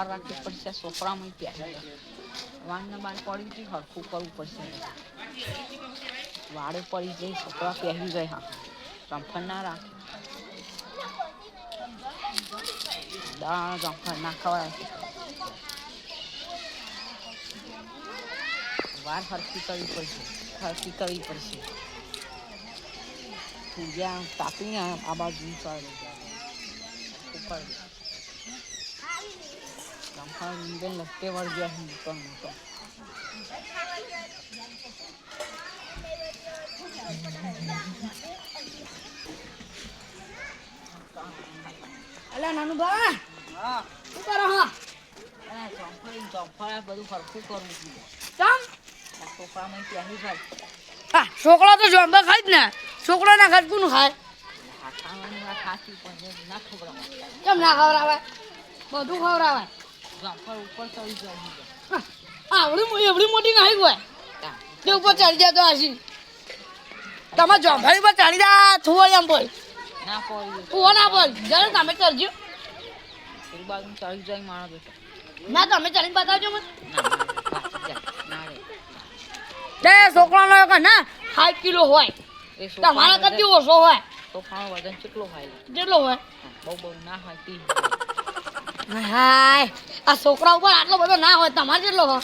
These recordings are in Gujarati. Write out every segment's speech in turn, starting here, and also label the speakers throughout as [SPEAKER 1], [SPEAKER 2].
[SPEAKER 1] વાર રાખવી પડશે સોફરામાં પ્યાસ વાળને બાર પડી જઈ હરખું કરવું પડશે. વાળે પડી જઈ સોફરા પહેરી જાય હા જમ્ફર ના રાખે. દાણા જમ્ફર ના ખવાય. વાર હરખી કરવી પડશે, હરખી કરવી પડશે. જ્યાં તાપીને આ બાજુ ચાલે ઉપર બેન લગતે વળ ગયા છે મોટો મોટો
[SPEAKER 2] અલા નાનું બા
[SPEAKER 1] હા
[SPEAKER 2] શું કરો હા
[SPEAKER 1] જમ્ફર જમ્ફર બધું હરખું કરવું જોઈએ
[SPEAKER 2] ચમ
[SPEAKER 1] છોકરામાં પહેરી જાય
[SPEAKER 2] હા છોકરો તો જોંબા ખાય જ ને છોકરો ના ખાય કોનું ખાય
[SPEAKER 1] ખાવાની વાત સાચી પણ ના ખવડાવવા
[SPEAKER 2] કેમ ના ખવડાવે બધું ખવડાવે
[SPEAKER 1] જમ્ફર ઉપર ચડી જાય
[SPEAKER 2] આવડી એવડી મોટી નાઈ હોય.
[SPEAKER 1] તે
[SPEAKER 2] ઉપર ચડી જાય તો હાસી તમે જોંભાઈ પર ચડી જા થોડી એમ બોલ.
[SPEAKER 1] ના
[SPEAKER 2] તું ના બોલ. જરા તમે ચડજો.
[SPEAKER 1] બાજુ ચડી જાય મારો
[SPEAKER 2] ના તમે ચડીને બતાવજો મને. તે છોકરાનો એક ના સાત કિલો હોય. તમારા કરતી ઓછો હોય.
[SPEAKER 1] સોફાનો વજન કેટલો હોય?
[SPEAKER 2] કેટલો હોય?
[SPEAKER 1] બહુ બહુ ના હોય તી
[SPEAKER 2] હાય આ છોકરા ઉપર આટલો બધો ના હોય તમારે કેટલો
[SPEAKER 1] હો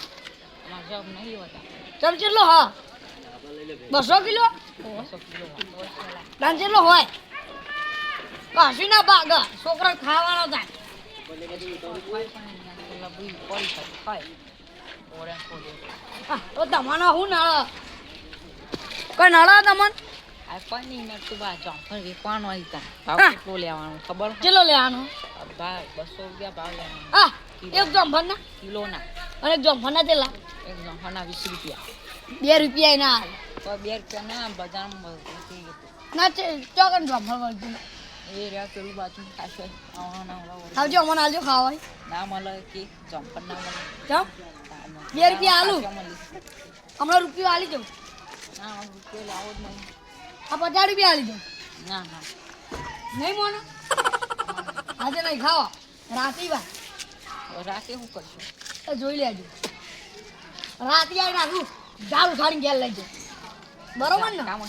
[SPEAKER 2] તમે કેટલો હો? બસો કિલો?
[SPEAKER 1] બસો કિલો હોય. તો ચાલે.
[SPEAKER 2] દાન કેટલો હોય? કાશી ના ભાગ છોકરા ખાવાનો થાય. તો તમારો શું નળ? કઈ નળ તમને?
[SPEAKER 1] આ પણ નહીં મળતું બા જમ્પર વેચવાનો હોય ત્યાં. કેટલો લેવાનો ખબર
[SPEAKER 2] કેટલો લેવાનો?
[SPEAKER 1] ભાવ બસો રૂપિયા ભાવ
[SPEAKER 2] હા એક જમ્ફરના
[SPEAKER 1] કિલોના.
[SPEAKER 2] અને જમ્ફરના કેટલા
[SPEAKER 1] એક જમ્પરના વીસ રૂપિયા.
[SPEAKER 2] બે રૂપિયા ના
[SPEAKER 1] તો બે રૂપિયા ના બજારમાં
[SPEAKER 2] ના ચોકન જમ્ફર વળતું
[SPEAKER 1] એ રહ્યા પેલું બાજુ ખાશે.
[SPEAKER 2] આવજો મને આવજો ખાવાય.
[SPEAKER 1] ના મળે કે જમ્પર ના મળે.
[SPEAKER 2] ચમ બે રૂપિયા આલુ? હમણાં રૂપિયો આલી જાઉં
[SPEAKER 1] ના રૂપિયા લાવો જ નહીં.
[SPEAKER 2] આ પચાસ રૂપિયા આલી જાઉં
[SPEAKER 1] ના ના.
[SPEAKER 2] નહીં મોનો? આજે નહીં ખાવા રાતે
[SPEAKER 1] ભાઈ રાતે હું કરશું?
[SPEAKER 2] જોઈ લેજો. રાતે આવી નાખું દારૂ ઉઠાડીને ઘેર લઈ જાય બરોબર ને?
[SPEAKER 1] કામ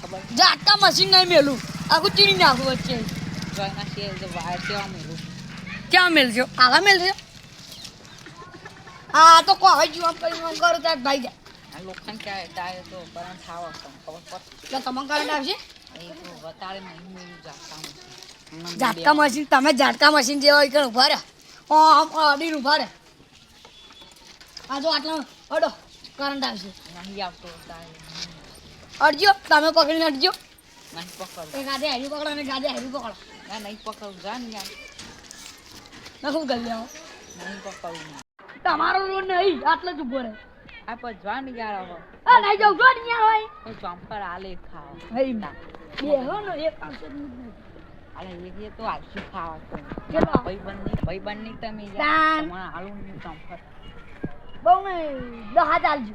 [SPEAKER 1] ખબર ઝાટકા મશીન
[SPEAKER 2] નહીં મેલું આખું ચીરી નાખું વચ્ચે. ક્યાં મેલજો આવા મેલજો આ તો કો હવે જીવન કરી કરું ત્યાં ભાઈ જાય.
[SPEAKER 1] લોખંડ ક્યાં તારે તો કરંટ થાવ ખબર પડે.
[SPEAKER 2] એટલે તમે કરંટ આવશે
[SPEAKER 1] એ તો વતારે નહીં મેલું ઝાટકા મશીન.
[SPEAKER 2] તમે જાતકા મશીન જેવા કણ ઊભા રહ્યા ઓ આમ અડીને ઊભા રહ્યા આ જો આટલા અડો કરંટ આવશે.
[SPEAKER 1] નહીં આવતો તારે.
[SPEAKER 2] અડજો તમે પકડીને અડજો.
[SPEAKER 1] નહીં પકડું.
[SPEAKER 2] એ ગાદે હારી પકડો અને ગાદે હારી પકડો.
[SPEAKER 1] ના નહીં પકડું. જા ને યાર.
[SPEAKER 2] નખું કરી લેવો?
[SPEAKER 1] નહીં પકડું.
[SPEAKER 2] તમારો રોડ નહીં આટલો જ ઊભો રહે.
[SPEAKER 1] આ પણ જા ને યાર હવે
[SPEAKER 2] આ નહીં જાઉં જો હોય.
[SPEAKER 1] તો આલે ખાવ.
[SPEAKER 2] હઈ બે હો ને એક આવશે
[SPEAKER 1] આલે એક એ તો આલસી ખાવા તો.
[SPEAKER 2] કેટલો?
[SPEAKER 1] ભાઈબંધની ભાઈબંધની તમે
[SPEAKER 2] તાન.
[SPEAKER 1] તમારા આલુ ની
[SPEAKER 2] બહુ નહીં દહ હાથ આલજો.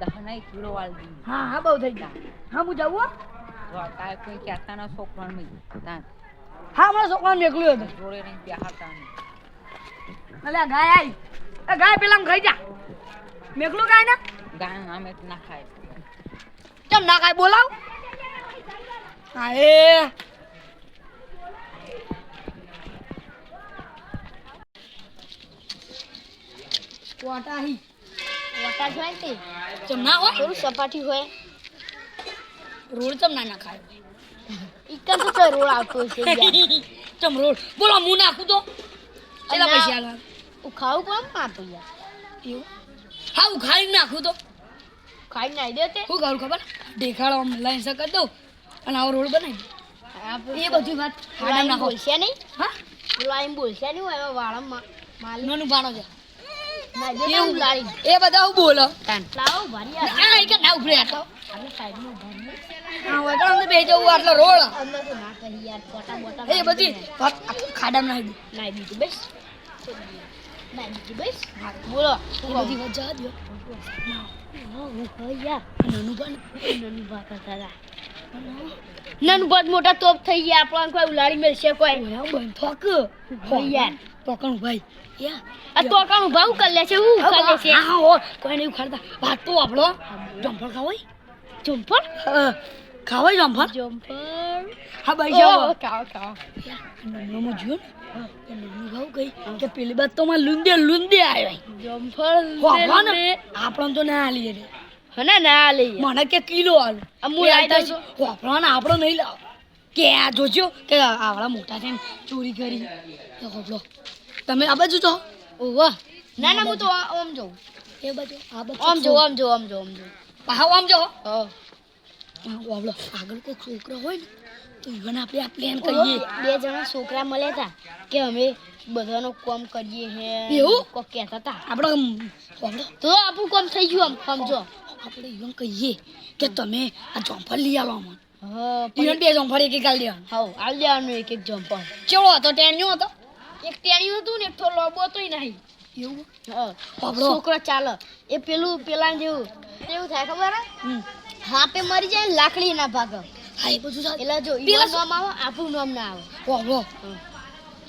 [SPEAKER 1] દહ નહીં કિલો વાળી
[SPEAKER 2] હા હા બહુ થઈ ગયા. હા હું જાઉં હો?
[SPEAKER 1] જો કોઈ કહેતા ના છોકરા નહીં તાન.
[SPEAKER 2] હા હમણાં છોકરાને મેકલ્યું હતું.
[SPEAKER 1] જોડે નહીં પ્યાહાતા નહીં.
[SPEAKER 2] એટલે ગાય ગાય પેલા ખાઈ જા. મેકલું ગાય ના?
[SPEAKER 1] ગાય અમે ના ખાય.
[SPEAKER 2] કેમ ના ખાય? બોલાવ. હા એ. કોટા હી
[SPEAKER 3] કોટા જોઈ હોય તે.
[SPEAKER 2] ચમ ના હોય?
[SPEAKER 3] થોડું સપાટી હોય.
[SPEAKER 2] રોડ ચમ ના ના ખાય?
[SPEAKER 3] ઈકન તો કોઈ રોડ આવતો છે
[SPEAKER 2] ચમ રોડ? બોલો મુ નાખું તો. કેટલા. પૈસા આલવા
[SPEAKER 3] હું કોમ તો યાર?
[SPEAKER 2] એવું? હા હું ખાઈ નાખું તો.
[SPEAKER 3] ખાઈ નાખી દે તે.
[SPEAKER 2] શું કરું ખબર? દેખાડો આમ લાઈન સર કરી દઉં અને આવો રોડ બનાવી. એ બધી વાત.
[SPEAKER 3] ખાડા
[SPEAKER 2] નાખો.
[SPEAKER 3] બોલશે નહીં?
[SPEAKER 2] હા?
[SPEAKER 3] લાઈન બોલશે નહીં હું એમાં વાળામાં માલ
[SPEAKER 2] નોનું બાણો છે.
[SPEAKER 3] હું
[SPEAKER 2] એ બધા હું બોલો.
[SPEAKER 3] લાવો ભારી
[SPEAKER 2] આ એક ના ઉભરે આટલો હા આટલો રોડ. એ બધી ખાડામાં નાખી દઉં
[SPEAKER 3] નાખી દીધું બસ.
[SPEAKER 1] બોલો
[SPEAKER 2] બધી.
[SPEAKER 3] હું
[SPEAKER 2] નાનું
[SPEAKER 3] મોટા તોપ થઈ ગયા આપણને કોઈ ઉલાડી મળશે કોઈ
[SPEAKER 2] થોક.
[SPEAKER 3] યાર
[SPEAKER 2] ભાઈ યા
[SPEAKER 3] આ તો કામ ભાવ કરી લે છે હું કરી લે છે
[SPEAKER 2] હા હા હો કોઈ નહીં ઉખાડતા ભાત તો આપણો જમફળ ખાવાય
[SPEAKER 3] જમ્પર
[SPEAKER 2] હા, ખાવાય જમ્પર
[SPEAKER 3] જમ્પર
[SPEAKER 2] હા ભાઈ જાઓ
[SPEAKER 3] ખાઓ ખાઓ
[SPEAKER 2] નમનો જો કે પેલી બાદ તો માં લુંદે લુંદે આવ્યો
[SPEAKER 3] જમ્પર
[SPEAKER 2] આપણને તો ના આલી રે
[SPEAKER 3] હને ના લઈ
[SPEAKER 2] મને કે કિલો
[SPEAKER 3] આઈ
[SPEAKER 2] આલતા
[SPEAKER 3] દઉં
[SPEAKER 2] છે. આપણો નહીં લાવ કે આ જોજો કે આવડા મોટા છે ચોરી કરી તો હોપલો તમે આ બાજુ છો
[SPEAKER 3] ઓવા ના ના હું તો આમ જોઉં
[SPEAKER 2] એ બાજુ આ બાજુ
[SPEAKER 3] આમ જો આમ જો આમ જો આમ જો
[SPEAKER 2] આમ જો
[SPEAKER 3] હા
[SPEAKER 2] વાપલો આગળ કોઈ છોકરો હોય ને તો ઈવન આપણે આ પ્લાન કરીએ.
[SPEAKER 3] બે જણા છોકરા મળ્યા હતા કે અમે બધાનો કામ કરીએ હે
[SPEAKER 2] એવું?
[SPEAKER 3] કો કહેતા હતા
[SPEAKER 2] આપણે આમ,
[SPEAKER 3] તો આપણું કોમ થઈ ગયું આમ સમજો.
[SPEAKER 2] આપણે ઈવન કહીએ કે તમે આ જોમ્ફર લઈ આવો અમને
[SPEAKER 3] હા
[SPEAKER 2] ઈવન બે જોમ્ફર એક એક આલી દેવાનું.
[SPEAKER 3] હા આલ દેવાનું એક એક જોમ્ફર
[SPEAKER 2] કેવો હતો ટેન્યો હતો?
[SPEAKER 3] એક ટેણિયું હતું ને એક થોડો લોબો હતો નહીં.
[SPEAKER 2] એવું?
[SPEAKER 3] હા છોકરો ચાલે. એ પેલું પેલા જેવું કેવું થાય ખબર હે? હાપે મરી જાય લાકડી ના ભાગ.
[SPEAKER 2] હા એ બધું સાચું.
[SPEAKER 3] એટલે જો
[SPEAKER 2] પેલા
[SPEAKER 3] નામ આવે આપણું નામ ના આવે.
[SPEAKER 2] વાપલો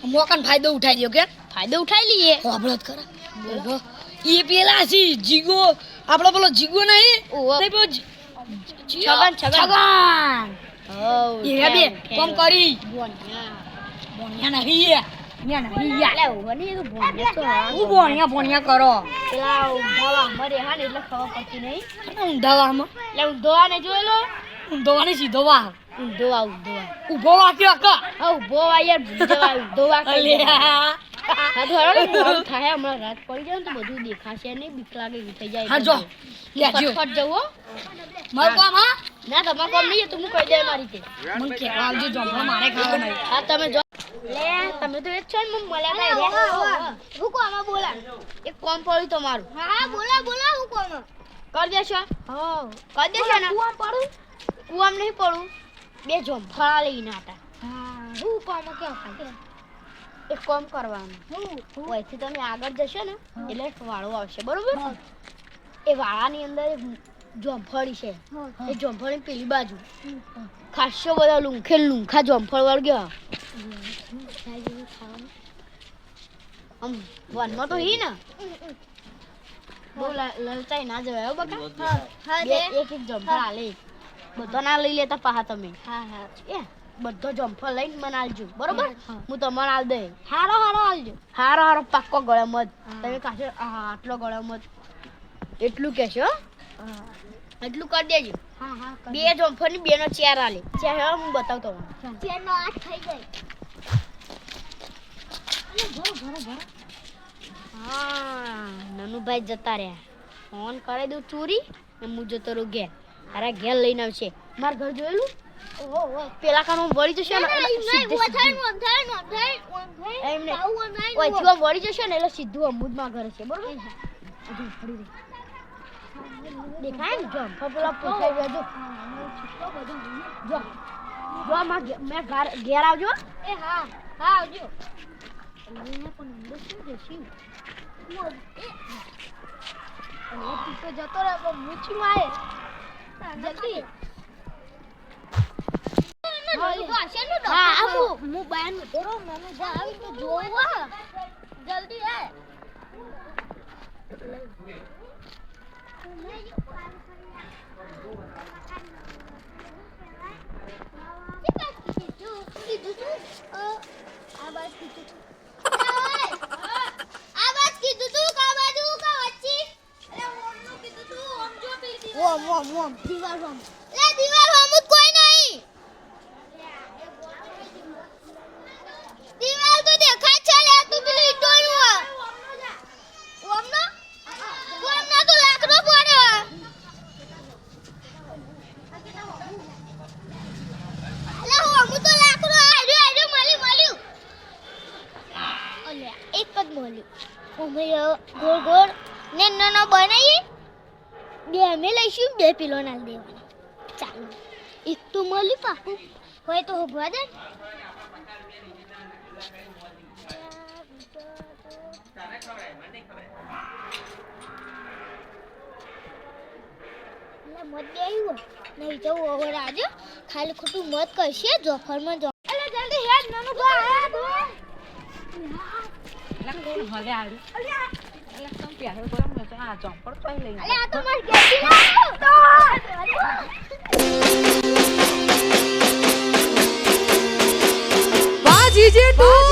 [SPEAKER 2] મોકન ફાયદો ઉઠાઈ લ્યો કે?
[SPEAKER 3] ફાયદો ઉઠાઈ લઈએ.
[SPEAKER 2] વાપરો જ ખરા. ઈ પેલા છે જીગો. આપણો પેલો જીગો નહીં. નહીં પેલો
[SPEAKER 3] છગન, છગન. ઓ
[SPEAKER 2] એ બે કોમ કરી.
[SPEAKER 3] બોન્યા.
[SPEAKER 2] બોન્યા નહીં અહીંયા નહીં યાર.
[SPEAKER 3] અલે, ઊભો નહીં, તો બોન્યા તો હું.
[SPEAKER 2] બોણિયા બોણિયા કરો.
[SPEAKER 3] પેલા ઊંધાવા મરે હા ને એટલે ખબર પડતી નહીં.
[SPEAKER 2] ઊંધાવામાં
[SPEAKER 3] એટલે ઊંધોવા ને જોયેલો?
[SPEAKER 2] ઊંધોવાની સીધો વાહ.
[SPEAKER 3] ઊંધોવા ઊંધોવા
[SPEAKER 2] ઊભો વાક્યો અક્કા
[SPEAKER 3] હા ઊભો વા યાર ભૂલી ઊંધોવા
[SPEAKER 2] અલ્યા.
[SPEAKER 3] હા તો હેડો ને થાય હમણાં રાત પડી જાય તો બધું દેખાશે નહીં બીક લાગે થઈ જાય
[SPEAKER 2] હા જો. લે જો.
[SPEAKER 3] ફટફટ જવો
[SPEAKER 2] મારું કામ હા?
[SPEAKER 3] ના તમારે કોમ નહીં તો હું કહી દે મારી રીતે.
[SPEAKER 2] મને કહેવા આવજો જમવા મારે ખાવા નહીં
[SPEAKER 3] હા તમે જો. લે તમે તો એક જ છો ને મને મળ્યા રે હું કોમાં બોલા. એક કોમ પડ્યું તમારું. હા બોલા બોલા હું કોમ કર દેશો. હા. કર દેશો ને. કુવામ પડું? કુવામ નહીં પડું. બે જોંફળા લઈને હતા હું કોમ કે એક કોમ કરવાનું. ઓયથી તમે આગળ જશો ને એટલે વાળો આવશે બરોબર? એ વાળાની અંદર એક જોંફળી છે. એ જોંફળની પેલી બાજુ. ખાસો બધા લુંખે લુંખા જોંફળ વળગ્યા આમ વનમાં તો હી ને બહુ લલચાઈ ના જવાય હો બકા બે એક એક જમ્ફળ આલે બધો ના લઈ લેતા પાહા તમે એ બધો જમ્ફળ લઈને મને આલજો બરોબર હું તમને આલ દે હારો હારો આલજો હારો હારો પાક્કો ગળે મત તમે કાશે આટલો ગળે મત એટલું કહેશો હો? એટલું કરી દેજો બે જમ્ફળની બે નો ચેર આલે ચેર હું બતાવતો ચેર નો આઠ થઈ જાય હા નનુભાઈ જતા રહ્યા. ફોન કરી દઉં ચોરી ને હું જતો રહું ઘેર. અરે ઘેર લઈને આવશે. માર ઘર જોયેલું? પેલા કામ વળી જશે ને? એમને. વળી જશે ને એટલે સીધું અમૂદમાં ઘર છે બરોબર. દેખાય ને જો પપલા પૂછાઈ ગયો જો. જો મેં ઘેર આવજો. એ હા હા આવજો. એને પણ અંદર શું છે શિવ તો જતો રહે પણ મૂછી મારે જલ્દી તો જલ્દી આ ઓમ ઓમ ઓમ દીવાલ ઓમ લે દીવાલ ઓમ જ કોઈ નહીં દીવાલ તો દેખાય છે લે તું પેલી ઈંટોનું ઓમ નો ઓમ નો તો લાકડો પડે અલે ઓમ તો લાકડો આડ્યો આડ્યો મળ્યું મળ્યું અલે એક જ મળ્યું અમે ગોળ ગોળ ને નાનો બનાવીએ બે અમે લઈશું બે પીલો ના દેવાના ચાલો. એક તો મળી પાકું. હોય તો ઊભા દે
[SPEAKER 4] મત બે આવ્યો નહીં તો ઓવર આજે ખાલી ખોટું મત કરશે જોફરમાં જો. અલે જલ્દી હેડ નાનું ભાઈ
[SPEAKER 1] એટલે હલે આવ્યું એટલે પહેરો તો મેં તો આ ચોંપડ તો લઈ
[SPEAKER 4] અલે આ તો મર ગેસી લાવ તો બાજી જે તું